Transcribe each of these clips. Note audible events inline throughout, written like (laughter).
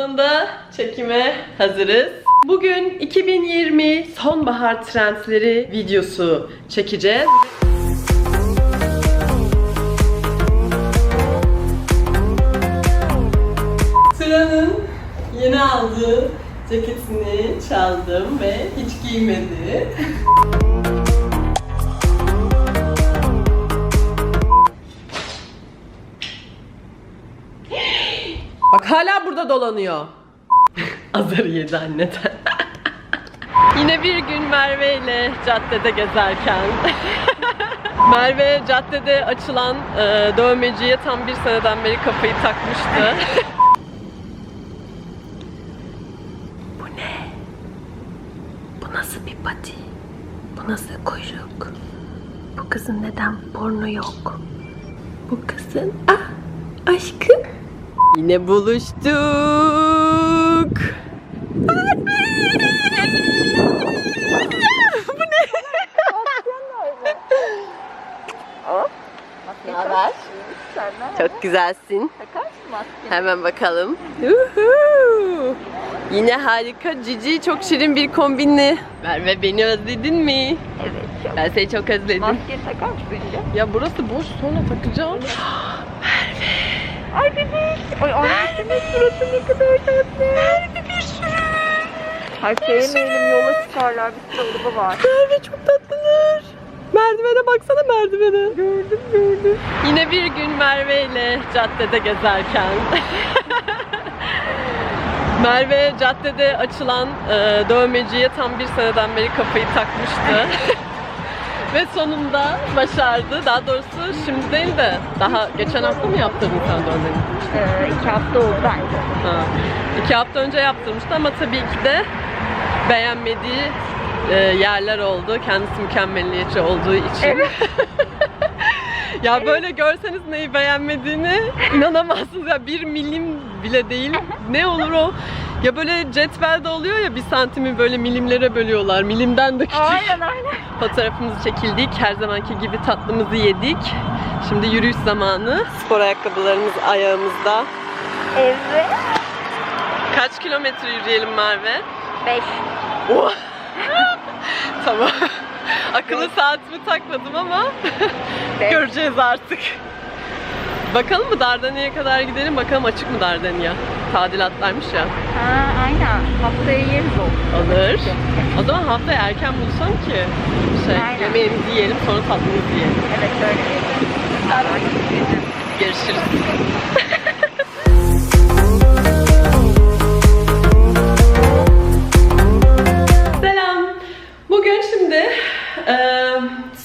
sonunda çekime hazırız. Bugün 2020 sonbahar trendleri videosu çekeceğiz. Sıra'nın yeni aldığı ceketini çaldım ve hiç giymedi. Hala burada dolanıyor. (laughs) Azarı yedi anneden. (laughs) Yine bir gün Merve ile caddede gezerken (laughs) Merve caddede açılan e, dövmeciye tam bir seneden beri kafayı takmıştı. Bu ne? Bu nasıl bir pati? Bu nasıl kuyruk? Bu kızın neden burnu yok? Bu kızın... Ah! Aşkım! Yine buluştuk. Ne haber? Çok güzelsin. Hemen bakalım. Uhu. Yine harika cici çok şirin bir kombinli. Merve beni özledin mi? Evet. Ben seni çok özledim. Maskeni takar mısın önce? Ya burası boş sonra takacağım. Ay bebek. Ay annesinin suratı ne kadar tatlı. Nerede bir sürü? Ay sevmeyelim yola çıkarlar. Bir sürü araba var. Merve çok tatlılar. Merdivene baksana merdivene. Gördüm gördüm. Yine bir gün Merve ile caddede gezerken (laughs) Merve caddede açılan e, dövmeciye tam bir seneden beri kafayı takmıştı. (laughs) Ve sonunda başardı. Daha doğrusu şimdi değil de daha geçen hafta mı yaptırdın sen dövmeni? Ee, iki hafta oldu bence. Ha. İki hafta önce yaptırmıştı ama tabii ki de beğenmediği e, yerler oldu. Kendisi mükemmeliyetçi olduğu için. (laughs) ya böyle görseniz neyi beğenmediğini inanamazsınız ya bir milim bile değil. Ne olur o? Ya böyle cetvelde oluyor ya bir santimi böyle milimlere bölüyorlar. Milimden de küçük. Aynen aynen. Fotoğrafımızı çekildik. Her zamanki gibi tatlımızı yedik. Şimdi yürüyüş zamanı. Spor ayakkabılarımız ayağımızda. Evet. Kaç kilometre yürüyelim Merve? Beş. Oha! (laughs) tamam. Akıllı saatimi takmadım ama (laughs) göreceğiz artık. Bakalım mı Dardanel'e kadar gidelim. Bakalım açık mı Dardanel? Tadilatlarmış ya. Ha aynen. Haftaya yeriz o. Alır. O zaman haftaya erken bulsam ki şey, Aynen. yemeğimizi yiyelim sonra tatlımızı yiyelim. Evet öyle yiyelim. Görüşürüz. (laughs) Selam. Bugün şimdi e,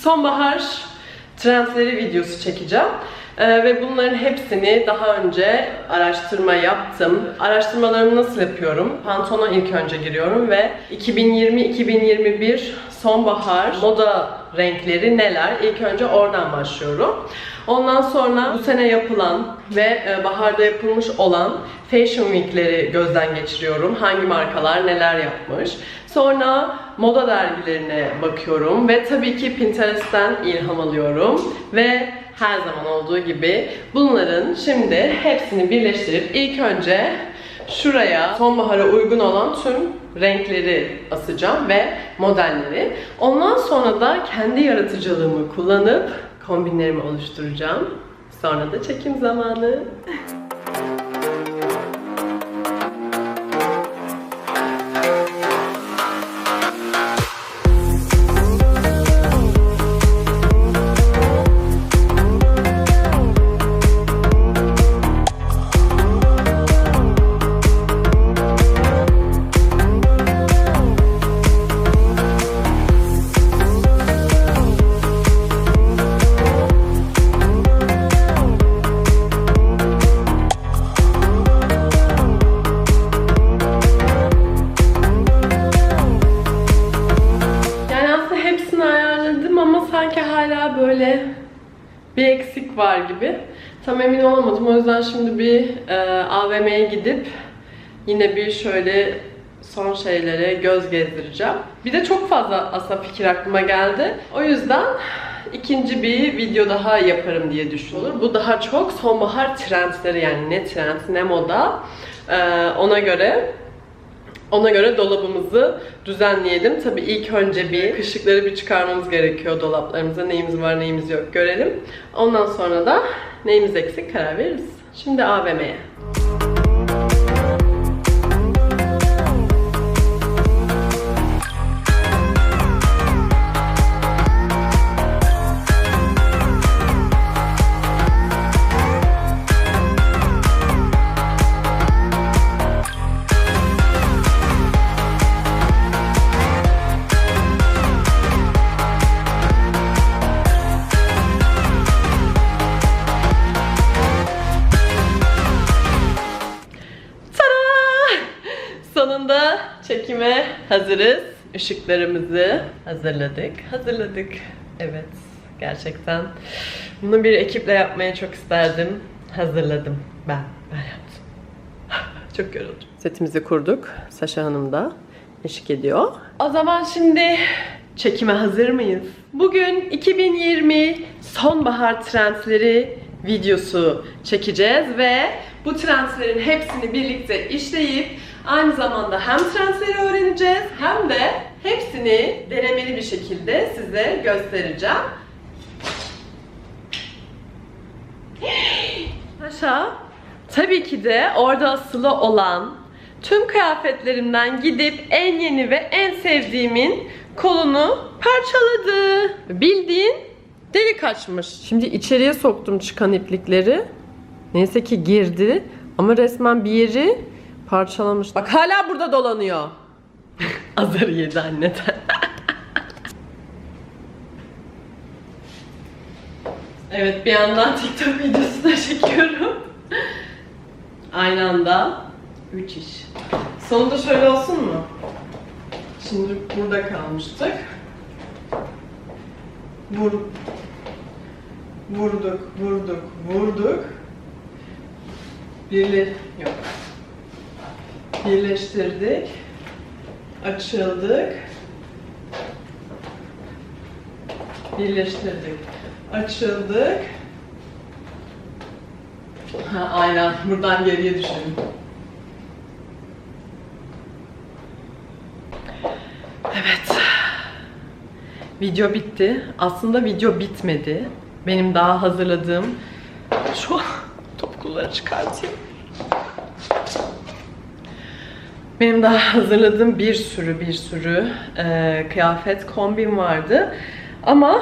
sonbahar trendleri videosu çekeceğim. E, ve bunların hepsini daha önce araştırma yaptım. Araştırmalarımı nasıl yapıyorum? Pantolon'a ilk önce giriyorum ve 2020-2021 sonbahar moda renkleri neler? İlk önce oradan başlıyorum. Ondan sonra bu sene yapılan ve e, baharda yapılmış olan Fashion Week'leri gözden geçiriyorum. Hangi markalar neler yapmış. Sonra moda dergilerine bakıyorum ve tabii ki Pinterest'ten ilham alıyorum ve her zaman olduğu gibi bunların şimdi hepsini birleştirip ilk önce şuraya sonbahara uygun olan tüm renkleri asacağım ve modelleri. Ondan sonra da kendi yaratıcılığımı kullanıp kombinlerimi oluşturacağım. Sonra da çekim zamanı. Böyle bir eksik var gibi. Tam emin olamadım. O yüzden şimdi bir e, AVM'ye gidip yine bir şöyle son şeylere göz gezdireceğim. Bir de çok fazla aslında fikir aklıma geldi. O yüzden ikinci bir video daha yaparım diye düşünüyorum. Bu daha çok sonbahar trendleri yani ne trend ne moda Ee, ona göre ona göre dolabımızı düzenleyelim. Tabii ilk önce bir kışlıkları bir çıkarmamız gerekiyor dolaplarımıza. Neyimiz var neyimiz yok görelim. Ondan sonra da neyimiz eksik karar veririz. Şimdi AVM'ye. Sonunda çekime hazırız. Işıklarımızı hazırladık. Hazırladık. Evet. Gerçekten. Bunu bir ekiple yapmayı çok isterdim. Hazırladım. Ben. Ben yaptım. (laughs) çok yoruldum. Setimizi kurduk. Saşa Hanım da eşlik ediyor. O zaman şimdi çekime hazır mıyız? Bugün 2020 sonbahar trendleri videosu çekeceğiz ve bu trendlerin hepsini birlikte işleyip aynı zamanda hem trendleri öğreneceğiz hem de hepsini denemeli bir şekilde size göstereceğim. Aşağı. Tabii ki de orada asılı olan tüm kıyafetlerimden gidip en yeni ve en sevdiğimin kolunu parçaladı. Bildiğin delik açmış. Şimdi içeriye soktum çıkan iplikleri. Neyse ki girdi ama resmen bir yeri parçalamış. Bak hala burada dolanıyor. (laughs) Azarı yedi anneden. evet bir yandan TikTok videosu da çekiyorum. Aynı anda 3 iş. Sonunda şöyle olsun mu? Şimdi burada kalmıştık. Vur, vurduk, vurduk, vurduk. Birle yok. Birleştirdik. Açıldık. Birleştirdik. Açıldık. Ha, aynen. Buradan geriye düşelim. Evet. Video bitti. Aslında video bitmedi. Benim daha hazırladığım şu (laughs) topukluları çıkartayım. Benim daha hazırladığım bir sürü bir sürü e, kıyafet kombin vardı. Ama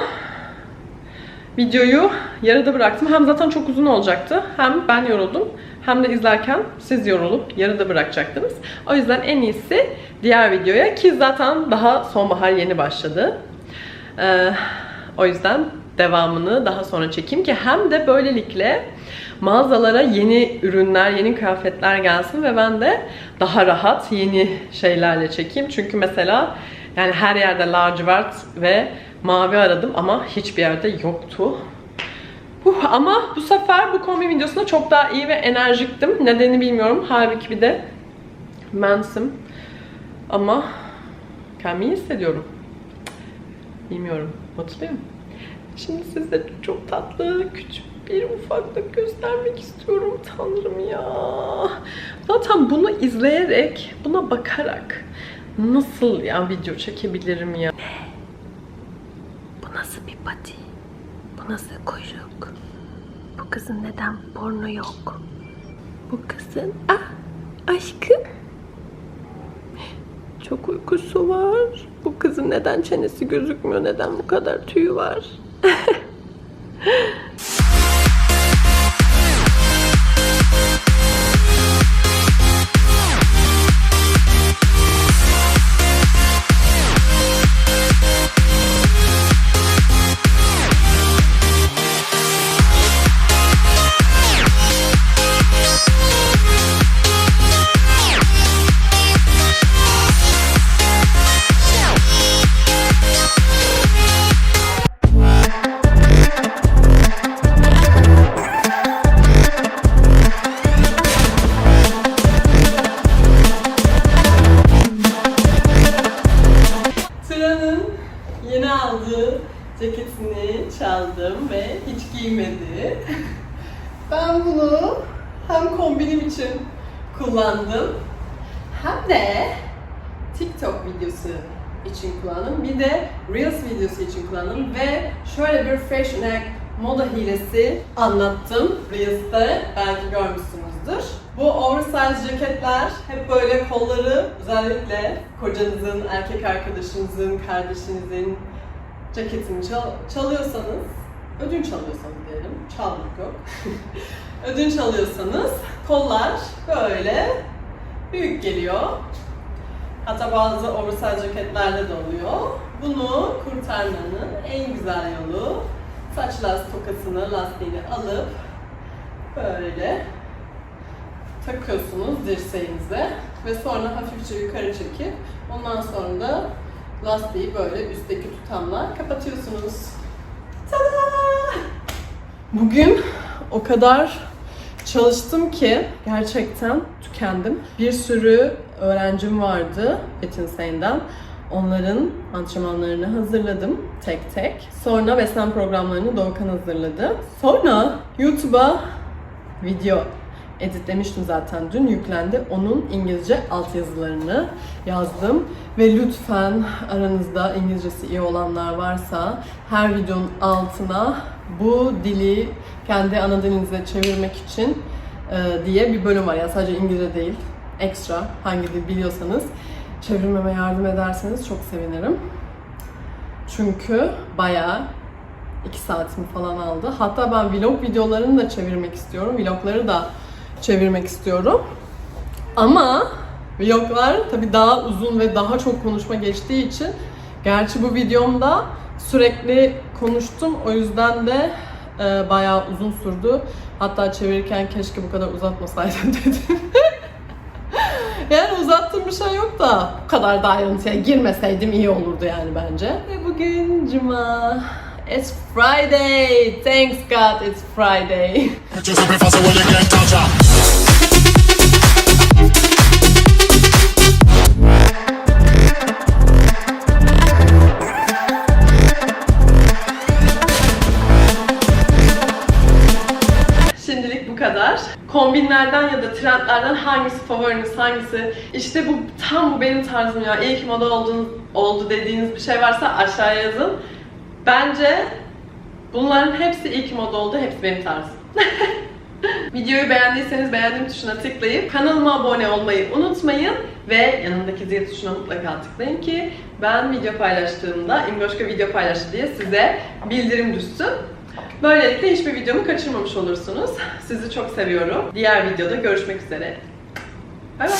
videoyu yarıda bıraktım. Hem zaten çok uzun olacaktı. Hem ben yoruldum. Hem de izlerken siz yorulup yarıda bırakacaktınız. O yüzden en iyisi diğer videoya ki zaten daha sonbahar yeni başladı. Ee, o yüzden devamını daha sonra çekeyim ki hem de böylelikle mağazalara yeni ürünler, yeni kıyafetler gelsin ve ben de daha rahat yeni şeylerle çekeyim. Çünkü mesela yani her yerde lacivert ve mavi aradım ama hiçbir yerde yoktu. Huh, ama bu sefer bu kombi videosunda çok daha iyi ve enerjiktim. Nedenini bilmiyorum. Halbuki bir de mensim. Ama kendimi hissediyorum. Bilmiyorum. Mutluyum. Şimdi size çok tatlı, küçük bir ufaklık göstermek istiyorum. Tanrım ya. Zaten bunu izleyerek, buna bakarak nasıl ya video çekebilirim ya? Bu nasıl bir pati? Bu nasıl kuyruk? Bu kızın neden burnu yok? Bu kızın... Ah! Aşkım! Çok uykusu var. Bu kızın neden çenesi gözükmüyor? Neden bu kadar tüyü var? (laughs) hiç giymedi. Ben bunu hem kombinim için kullandım hem de TikTok videosu için kullandım. Bir de Reels videosu için kullandım ve şöyle bir fashion hack moda hilesi anlattım Reels'te. Belki görmüşsünüzdür. Bu oversize ceketler hep böyle kolları özellikle kocanızın, erkek arkadaşınızın, kardeşinizin ceketini çal- çalıyorsanız, ödünç alıyorsanız diyelim, çalmak yok. (laughs) ödünç alıyorsanız kollar böyle büyük geliyor. Hatta bazı oversize ceketlerde de oluyor. Bunu kurtarmanın en güzel yolu saç lastik tokasını, lastiğini alıp böyle takıyorsunuz dirseğinize ve sonra hafifçe yukarı çekip ondan sonra da lastiği böyle üstteki tutamla kapatıyorsunuz. Bugün o kadar çalıştım ki gerçekten tükendim. Bir sürü öğrencim vardı Etinsey'den. Onların antrenmanlarını hazırladım tek tek. Sonra beslen programlarını Doğukan hazırladı. Sonra YouTube'a video editlemiştim zaten dün yüklendi. Onun İngilizce altyazılarını yazdım. Ve lütfen aranızda İngilizcesi iyi olanlar varsa her videonun altına bu dili kendi ana dilinize çevirmek için e, diye bir bölüm var. Yani sadece İngilizce değil, ekstra hangi dil biliyorsanız çevirmeme yardım ederseniz çok sevinirim. Çünkü bayağı 2 saatimi falan aldı. Hatta ben vlog videolarını da çevirmek istiyorum. Vlogları da çevirmek istiyorum. Ama vloglar tabii daha uzun ve daha çok konuşma geçtiği için gerçi bu videomda sürekli konuştum. O yüzden de e, bayağı uzun sürdü. Hatta çevirirken keşke bu kadar uzatmasaydım (laughs) dedim. yani uzattığım bir şey yok da bu kadar da ayrıntıya girmeseydim iyi olurdu yani bence. Ve bugün cuma. It's Friday. Thanks God it's Friday. Kombinlerden ya da trendlerden hangisi favoriniz, hangisi işte bu tam bu benim tarzım ya. İyi ki moda oldu, oldu dediğiniz bir şey varsa aşağıya yazın. Bence bunların hepsi iyi ki moda oldu, hepsi benim tarzım. (laughs) Videoyu beğendiyseniz beğendiğim tuşuna tıklayıp kanalıma abone olmayı unutmayın ve yanındaki zil tuşuna mutlaka tıklayın ki ben video paylaştığımda İmgoşka video paylaştı diye size bildirim düşsün. Böylelikle hiçbir videomu kaçırmamış olursunuz. Sizi çok seviyorum. Diğer videoda görüşmek üzere. Bay bay.